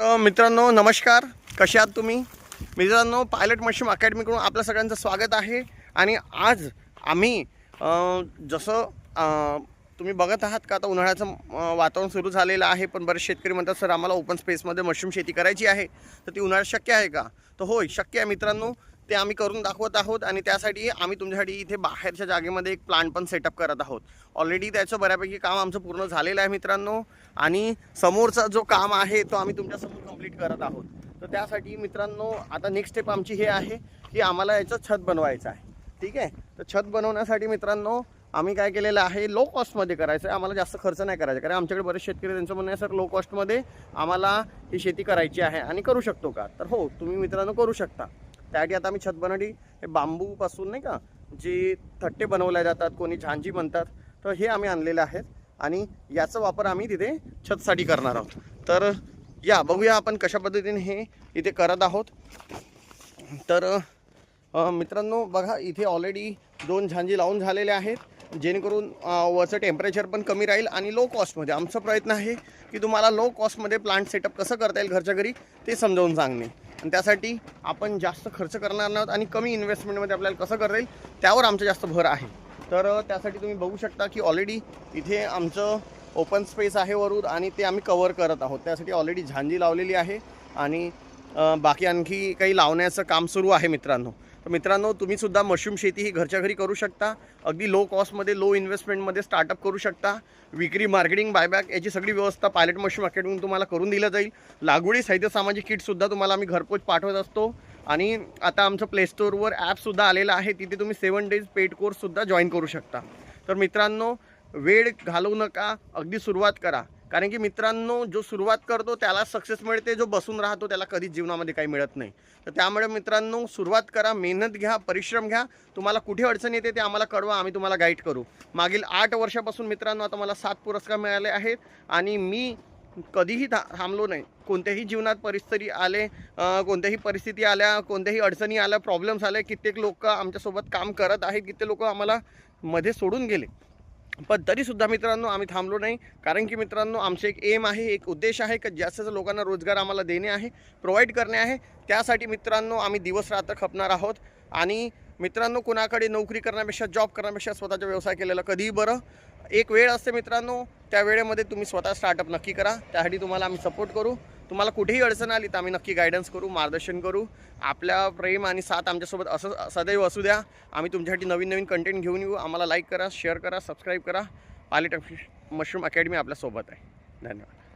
मित्रांनो नमस्कार. कसे आहात तुम्ही? मित्रांनो पायलट मशरूम अकॅडमीकडून आपल्या सगळ्यांचं स्वागत आहे. आणि आज आम्ही जसं तुम्ही बघत आहात का आता उन्हाळ्याचं वातावरण सुरू झालेलं आहे पण बरेच शेतकरी म्हणतात सर आम्हाला ओपन स्पेसमध्ये मशरूम शेती करायची आहे. तर ती उन्हाळ्यात शक्य आहे का? तर होय शक्य आहे मित्रांनो. ते आम्ही करून दाखवत आहोत आणि त्यासाठी आम्ही तुमच्यासाठी इथे बाहेरच्या जागेमध्ये एक प्लांट पण सेटअप करत आहोत. ऑलरेडी त्याचं बऱ्यापैकी काम आमचं पूर्ण झालेलं आहे मित्रांनो. आणि समोरचा जो काम आहे तो आम्ही तुमच्यासमोर कंप्लीट करत आहोत. तर त्यासाठी मित्रांनो आता नेक्स्ट स्टेप आमची हे आहे की आम्हाला याचं छत बनवायचं आहे. ठीक आहे? तर छत बनवण्यासाठी मित्रांनो आम्ही काय केलेलं आहे लो कॉस्टमध्ये करायचं आहे. आम्हाला जास्त खर्च नाही करायचा. कारण आमच्याकडे बरेच शेतकरी त्यांचं म्हणणं आहे सर लो कॉस्टमध्ये आम्हाला ही शेती करायची आहे आणि करू शकतो का? तर हो तुम्ही मित्रांनो करू शकता. त्यासाठी आता आम्ही छत बनवली. हे बांबूपासून नाही का जे थट्टे बनवले जातात कोणी झांजी म्हणतात तर हे आम्ही आणलेले आहेत. आणि याचा वापर आम्ही तिथे छतसाठी करणार आहोत. तर या बघूया आपण कशा पद्धतीने हे इथे करत आहोत. तर मित्रांनो बघा इथे ऑलरेडी दोन झांजी लावून झालेले आहेत. जेणेकरून वरचं टेम्परेचर पण कमी राहील आणि लो कॉस्टमध्ये आमचा प्रयत्न आहे की तुम्हाला लो कॉस्टमध्ये प्लांट सेटअप कसं करता येईल घरच्या घरी ते समजावून सांगणे. आणि त्यासाठी आपण जास्त खर्च करणार नाहोत आणि कमी इन्व्हेस्टमेंटमध्ये आपल्याला कसं करता येईल त्यावर आमचा जास्त भर आहे. तर त्यासाठी तुम्ही बघू शकता की ऑलरेडी इथे आमचं ओपन स्पेस आहे वरून आणि ते आम्ही कवर करत आहोत. त्यासाठी ऑलरेडी झांजी लावलेली आहे आणि बाकी आणखी काही लावण्याचं काम सुरू आहे मित्रांनो. तर मित्रांनो तुम्हीसुद्धा मशरूम शेती ही घरच्या घरी करू शकता. अगदी लो कॉस्टमध्ये लो इन्व्हेस्टमेंटमध्ये स्टार्टअप करू शकता. विक्री मार्केटिंग बायबॅक याची सगळी व्यवस्था पायलट मशरूम मार्केटमधून तुम्हाला करून दिलं जाईल. लागवडी साहित्य सामाजिक किटसुद्धा तुम्हाला आम्ही घरपोच पाठवत असतो. आणि आता आमचं प्लेस्टोरवर ॲपसुद्धा आलेलं आहे. तिथे तुम्ही सेवन डेज पेड कोर्ससुद्धा जॉईन करू शकता. तर मित्रांनो वेळ घालवू नका. अगदी सुरुवात करा. कारण की मित्रांनो जो सुरुवात करतो त्याला सक्सेस मिळते. जो बसून राहतो त्याला कधीच जीवनामध्ये काही मिळत नाही. तर त्यामुळे मित्रांनो सुरुवात करा मेहनत घ्या परिश्रम घ्या. तुम्हाला कुठे अडचण येते ते आम्हाला कळवा आम्ही तुम्हाला गाईड करू. मागील आठ वर्षापासून मित्रांनो आता मला सात पुरस्कार मिळाले आहेत. आणि मी कधीही था थांबलो नाही. कोणत्याही जीवनात परिस्थिती आले कोणत्याही परिस्थिती आल्या कोणत्याही अडचणी आल्या प्रॉब्लेम्स आले कित्येक लोक आमच्यासोबत काम करत आहेत. कित्येक लोक आम्हाला मध्ये सोडून गेले. पण तरीसुद्धा मित्रांनो आम्ही थांबलो नाही. कारण की मित्रांनो आमचे एक एम आहे एक उद्देश आहे की जास्त जास्त लोकांना रोजगार आम्हाला देणे आहे प्रोव्हाइड करणे आहे त्यासाठी मित्रांनो आम्ही दिवस रात्र खपणार आहोत. आणि मित्रांनो कुणाकडे नोकरी करण्यापेक्षा जॉब करण्यापेक्षा स्वतःचा व्यवसाय केलेला कधीही बरं. एक वेळ असते मित्रांनो त्या वेळेमध्ये तुम्ही स्वतः स्टार्टअप नक्की करा. त्यासाठी तुम्हाला आम्ही सपोर्ट करू. तुम्हाला कुठेही अडचण आली तर आम्ही नक्की गायडन्स करू मार्गदर्शन करू. आपल्या प्रेम आणि साथ आमच्यासोबत असं सदैव असू द्या. आम्ही तुमच्यासाठी नवीन नवीन कंटेंट घेऊन येऊ. आम्हाला लाईक करा शेअर करा सबस्क्राईब करा. पायलट मशरूम अकॅडमी आपल्यासोबत आहे. धन्यवाद.